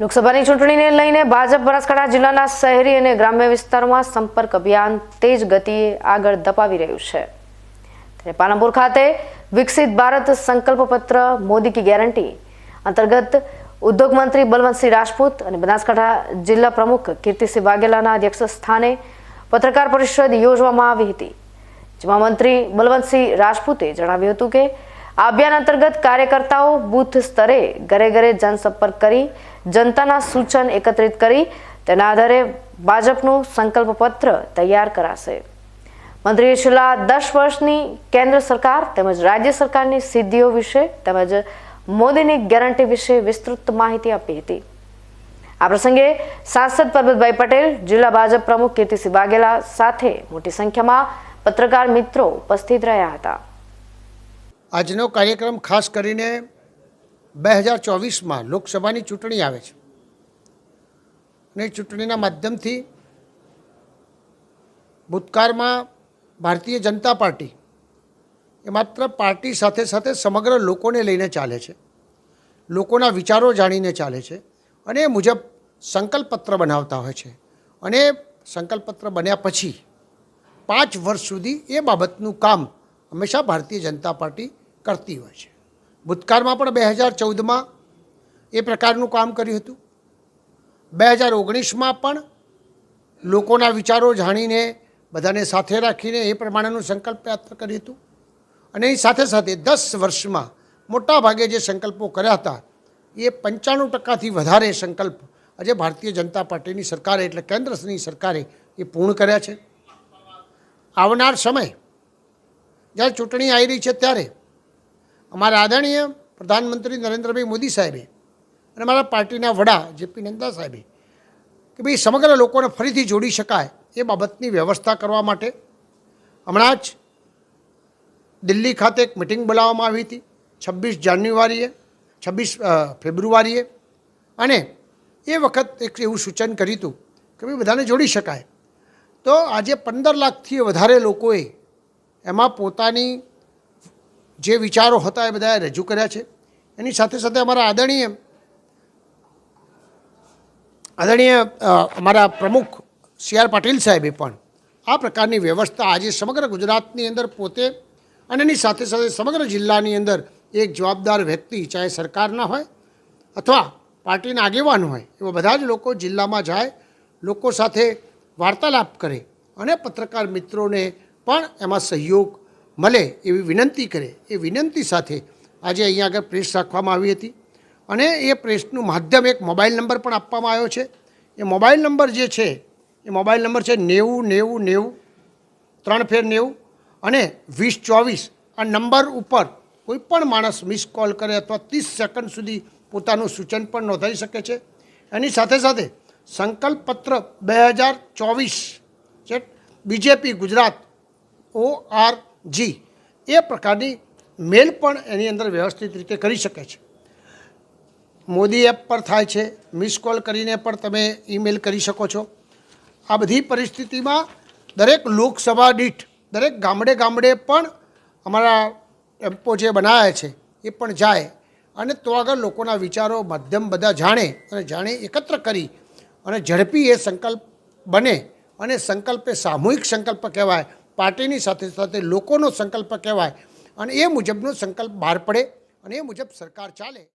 લોકસભાની ચૂંટણીને લઈને ભાજપ, બનાસકાંઠા જિલ્લાના શહેરી અને ગ્રામ્ય વિસ્તારોમાં સંપર્ક અભિયાન તેજ ગતિએ આગળ ધપાવી રહ્યું છે. ત્યારે પાલનપુર ખાતે વિકસિત ભારત સંકલ્પ પત્ર મોદી કી ગેરંટી અંતર્ગત ઉદ્યોગ મંત્રી બલવંતસિંહ રાજપૂત અને બનાસકાંઠા જિલ્લા પ્રમુખ કીર્તિસિંહ વાઘેલાના અધ્યક્ષ સ્થાને પત્રકાર પરિષદ યોજવામાં આવી હતી. જેમાં મંત્રી બલવંતસિંહ રાજપૂતે જણાવ્યું હતું કે આ અભિયાન અંતર્ગત કાર્યકર્તાઓ બૂથ સ્તરે ઘરે ઘરે જનસંપર્ક કરી, જનતાના સૂચન એકત્રિત કરી, તેના આધારે ભાજપનું સંકલ્પ પત્ર તૈયાર કરાશે. મંત્રીએ છેલ્લા દસ વર્ષની કેન્દ્ર સરકાર તેમજ રાજ્ય સરકારની સિદ્ધિઓ વિશે તેમજ મોદીની ગેરંટી વિશે વિસ્તૃત માહિતી આપી હતી. આ પ્રસંગે સાંસદ પરબતભાઈ પટેલ, જિલ્લા ભાજપ પ્રમુખ કીર્તિસિંહ વાઘેલા સાથે મોટી સંખ્યામાં પત્રકાર મિત્રો ઉપસ્થિત રહ્યા હતા. આજનો કાર્યક્રમ ખાસ કરીને બે હજાર ચોવીસમાં લોકસભાની ચૂંટણી આવે છે. અને ચૂંટણીના માધ્યમથી ભૂતકાળમાં ભારતીય જનતા પાર્ટી એ માત્ર પાર્ટી સાથે સાથે સમગ્ર લોકોને લઈને ચાલે છે. લોકોના વિચારો જાણીને ચાલે છે અને એ મુજબ સંકલ્પપત્ર બનાવતા હોય છે. અને સંકલ્પપત્ર બન્યા પછી પાંચ વર્ષ સુધી એ બાબતનું કામ હંમેશા ભારતીય જનતા પાર્ટી કરતી હોય છે. ભૂતકાળમાં પણ બે હજાર ચૌદમાં એ પ્રકારનું કામ કર્યું હતું. બે હજાર ઓગણીસમાં પણ લોકોના વિચારો જાણીને બધાને સાથે રાખીને એ પ્રમાણેનું સંકલ્પ યાત્ર કર્યું હતું. અને એની સાથે સાથે દસ વર્ષમાં મોટા ભાગે જે સંકલ્પો કર્યા હતા, એ પંચાણું ટકાથી વધારે સંકલ્પ આજે ભારતીય જનતા પાર્ટીની સરકારે એટલે કેન્દ્રની સરકારે એ પૂર્ણ કર્યા છે. આવનાર સમય, જ્યારે ચૂંટણી આવી રહી છે ત્યારે અમારા આદરણીય પ્રધાનમંત્રી નરેન્દ્રભાઈ મોદી સાહેબે અને અમારા પાર્ટીના વડા જેપી નડ્ડા સાહેબે કે ભાઈ સમગ્ર લોકોને ફરીથી જોડી શકાય એ બાબતની વ્યવસ્થા કરવા માટે હમણાં જ દિલ્હી ખાતે એક મિટિંગ બોલાવવામાં આવી હતી, છવ્વીસ જાન્યુઆરીએ, છવ્વીસ ફેબ્રુઆરીએ. અને એ વખત એક એવું સૂચન કર્યું હતું કે ભાઈ બધાને જોડી શકાય. તો આજે પંદર લાખથી વધારે લોકોએ એમાં પોતાની જે વિચારો હતા એ બધાએ રજૂ કર્યા છે. એની સાથે સાથે અમારા આદરણીય આદરણીય અમારા પ્રમુખ સી આર પાટીલ સાહેબે પણ આ પ્રકારની વ્યવસ્થા આજે સમગ્ર ગુજરાતની અંદર પોતે અને એની સાથે સાથે સમગ્ર જિલ્લાની અંદર એક જવાબદાર વ્યક્તિ, ચાહે સરકારના હોય અથવા પાર્ટીના આગેવાન હોય, એવા બધા જ લોકો જિલ્લામાં જાય, લોકો સાથે વાર્તાલાપ કરે અને પત્રકાર મિત્રોને પણ એમાં સહયોગ મળે એવી વિનંતી કરે. એ વિનંતી સાથે આજે અહીંયા આગળ પ્રેસ રાખવામાં આવી હતી. અને એ પ્રેસનું માધ્યમ એક મોબાઈલ નંબર પણ આપવામાં આવ્યો છે. એ મોબાઈલ નંબર જે છે, એ મોબાઈલ નંબર છે નેવું નેવું નેવું, ત્રણ ફેર નેવું અને વીસ, ચોવીસ આ નંબર ઉપર કોઈપણ માણસ મિસ કોલ કરે અથવા ત્રીસ સેકન્ડ સુધી પોતાનું સૂચન પણ નોંધાવી શકે છે. એની સાથે સાથે સંકલ્પ પત્ર બે હજાર ચોવીસ છે BJP Gujarat O R G, એ પ્રકારની મેલ પણ એની અંદર વ્યવસ્થિત રીતે કરી શકે છે. મોદી એપ પર થાય છે, મિસ કોલ કરીને પણ તમે ઈમેલ કરી શકો છો. આ બધી પરિસ્થિતિમાં દરેક લોકસભા દીઠ, દરેક ગામડે ગામડે પણ અમારા ટેમ્પો જે બનાવ્યા છે, એ પણ જાય. અને તો આગળ લોકોના વિચારો માધ્યમ બધા જાણે અને જાણે એકત્ર કરી અને ઝડપી એ સંકલ્પ બને. અને સંકલ્પ એ સામૂહિક સંકલ્પ કહેવાય. પાર્ટીની સાથે સાથે લોકોનો સંકલ્પ કહેવાય અને એ મુજબનો સંકલ્પ બહાર પડે અને એ મુજબ સરકાર ચાલે.